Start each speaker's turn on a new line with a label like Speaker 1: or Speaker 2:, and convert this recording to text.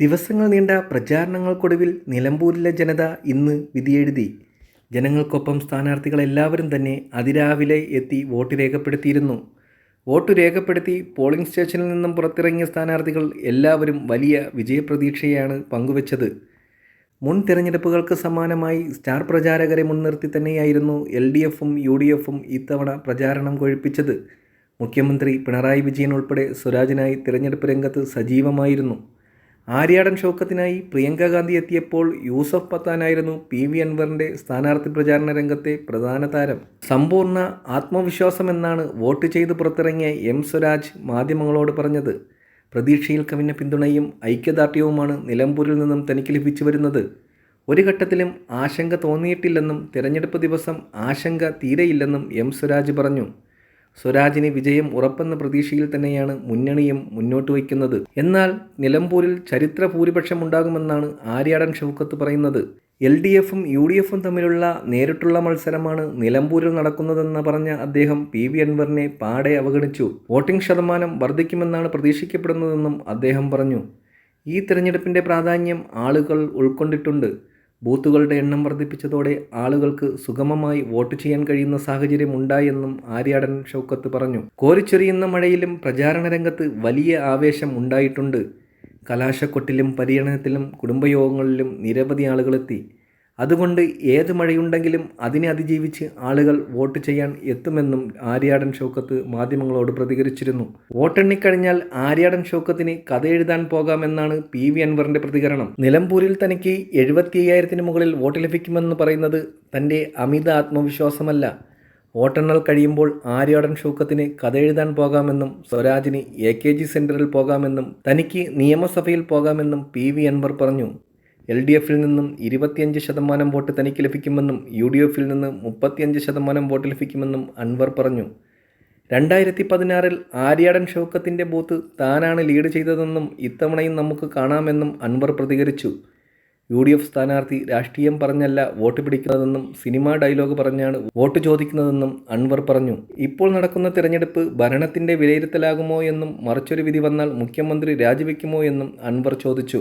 Speaker 1: ദിവസങ്ങൾ നീണ്ട പ്രചാരണങ്ങൾക്കൊടുവിൽ നിലമ്പൂരിലെ ജനത ഇന്ന് വിധിയെഴുതി. ജനങ്ങൾക്കൊപ്പം സ്ഥാനാർത്ഥികൾ എല്ലാവരും തന്നെ അതിരാവിലെ എത്തി വോട്ട് രേഖപ്പെടുത്തിയിരുന്നു. വോട്ട് രേഖപ്പെടുത്തി പോളിംഗ് സ്റ്റേഷനിൽ നിന്നും പുറത്തിറങ്ങിയ സ്ഥാനാർത്ഥികൾ എല്ലാവരും വലിയ വിജയപ്രതീക്ഷയാണ് പങ്കുവച്ചത്. മുൻ തിരഞ്ഞെടുപ്പുകൾക്ക് സമാനമായി സ്റ്റാർ പ്രചാരകരെ മുൻനിർത്തി തന്നെയായിരുന്നു എൽ ഡി എഫും യു ഡി എഫും ഇത്തവണ പ്രചാരണം കൊഴിപ്പിച്ചത്. മുഖ്യമന്ത്രി പിണറായി വിജയൻ ഉൾപ്പെടെ സ്വരാജിനായി തിരഞ്ഞെടുപ്പ് രംഗത്ത് സജീവമായിരുന്നു. ആര്യാടൻ ഷൗക്കത്തിനായി പ്രിയങ്ക ഗാന്ധി എത്തിയപ്പോൾ യൂസഫ് പത്താനായിരുന്നു പി വി അൻവറിന്റെ സ്ഥാനാർത്ഥി പ്രചാരണ രംഗത്തെ പ്രധാന താരം. സമ്പൂർണ ആത്മവിശ്വാസമെന്നാണ് വോട്ട് ചെയ്ത് പുറത്തിറങ്ങിയ എം സ്വരാജ് മാധ്യമങ്ങളോട് പറഞ്ഞത്. പ്രതീക്ഷയിൽ കവിഞ്ഞ പിന്തുണയും ഐക്യദാർഢ്യവുമാണ് നിലമ്പൂരിൽ നിന്നും തനിക്ക് ലഭിച്ചു വരുന്നത് ഒരു ഘട്ടത്തിലും ആശങ്ക തോന്നിയിട്ടില്ലെന്നും തിരഞ്ഞെടുപ്പ് ദിവസം ആശങ്ക തീരെയില്ലെന്നും എം സ്വരാജ് പറഞ്ഞു. സ്വരാജിന് വിജയം ഉറപ്പെന്ന പ്രതീക്ഷയിൽ തന്നെയാണ് മുന്നണിയും മുന്നോട്ട് വയ്ക്കുന്നത്. എന്നാൽ നിലമ്പൂരിൽ ചരിത്ര ഭൂരിപക്ഷം ഉണ്ടാകുമെന്നാണ് ആര്യാടൻ ഷൗക്കത്ത് പറയുന്നത്. എൽ ഡി എഫും യു ഡി എഫും തമ്മിലുള്ള നേരിട്ടുള്ള മത്സരമാണ് നിലമ്പൂരിൽ നടക്കുന്നതെന്ന് പറഞ്ഞ അദ്ദേഹം പി വി അൻവറിനെ പാടെ അവഗണിച്ചു. വോട്ടിംഗ് ശതമാനം വർദ്ധിക്കുമെന്നാണ് പ്രതീക്ഷിക്കപ്പെടുന്നതെന്നും അദ്ദേഹം പറഞ്ഞു. ഈ തിരഞ്ഞെടുപ്പിന്റെ പ്രാധാന്യം ആളുകൾ ഉൾക്കൊണ്ടിട്ടുണ്ട്. ബൂത്തുകളുടെ എണ്ണം വർദ്ധിപ്പിച്ചതോടെ ആളുകൾക്ക് സുഗമമായി വോട്ട് ചെയ്യാൻ കഴിയുന്ന സാഹചര്യം ഉണ്ടായെന്നും ആര്യാടൻ ഷൗക്കത്ത് പറഞ്ഞു. കോരിച്ചൊരിയുന്ന മഴയിലും പ്രചാരണ രംഗത്ത് വലിയ ആവേശം ഉണ്ടായിട്ടുണ്ട്. കലാശക്കൊട്ടിലും പര്യടനത്തിലും കുടുംബയോഗങ്ങളിലും നിരവധി ആളുകളെത്തി. അതുകൊണ്ട് ഏത് മഴയുണ്ടെങ്കിലും അതിനെ അതിജീവിച്ച് ആളുകൾ വോട്ട് ചെയ്യാൻ എത്തുമെന്നും ആര്യാടൻ ഷൗക്കത്ത് മാധ്യമങ്ങളോട് പ്രതികരിച്ചിരുന്നു. വോട്ടെണ്ണിക്കഴിഞ്ഞാൽ ആര്യാടൻ ഷൗക്കത്തിന് കഥ എഴുതാൻ പോകാമെന്നാണ് പി വി അൻവറിന്റെ പ്രതികരണം. നിലമ്പൂരിൽ തനിക്ക് എഴുപത്തി അയ്യായിരത്തിന് മുകളിൽ വോട്ട് ലഭിക്കുമെന്ന് പറയുന്നത് തന്റെ അമിത ആത്മവിശ്വാസമല്ല. വോട്ടെണ്ണൽ കഴിയുമ്പോൾ ആര്യാടൻ ഷൗക്കത്തിന് കഥ എഴുതാൻ പോകാമെന്നും സ്വരാജിന് എ കെ ജി സെന്ററിൽ പോകാമെന്നും തനിക്ക് നിയമസഭയിൽ പോകാമെന്നും പി വി അൻവർ പറഞ്ഞു. എൽ ഡി എഫിൽ നിന്നും ഇരുപത്തിയഞ്ച് ശതമാനം വോട്ട് തനിക്ക് ലഭിക്കുമെന്നും യു ഡി എഫിൽ നിന്ന് മുപ്പത്തിയഞ്ച് ശതമാനം വോട്ട് ലഭിക്കുമെന്നും അൻവർ പറഞ്ഞു. രണ്ടായിരത്തി പതിനാറിൽ ആര്യാടൻ ഷൗക്കത്തിന്റെ ബൂത്ത് താനാണ് ലീഡ് ചെയ്തതെന്നും ഇത്തവണയും നമുക്ക് കാണാമെന്നും അൻവർ പ്രതികരിച്ചു. യു ഡി എഫ് സ്ഥാനാർത്ഥി രാഷ്ട്രീയം പറഞ്ഞല്ല വോട്ട് പിടിക്കുന്നതെന്നും സിനിമാ ഡയലോഗ് പറഞ്ഞാണ് വോട്ട് ചോദിക്കുന്നതെന്നും അൻവർ പറഞ്ഞു. ഇപ്പോൾ നടക്കുന്ന തിരഞ്ഞെടുപ്പ് ഭരണത്തിന്റെ വിലയിരുത്തലാകുമോ എന്നും മറിച്ചൊരു വിധി വന്നാൽ മുഖ്യമന്ത്രി രാജിവെക്കുമോ എന്നും അൻവർ ചോദിച്ചു.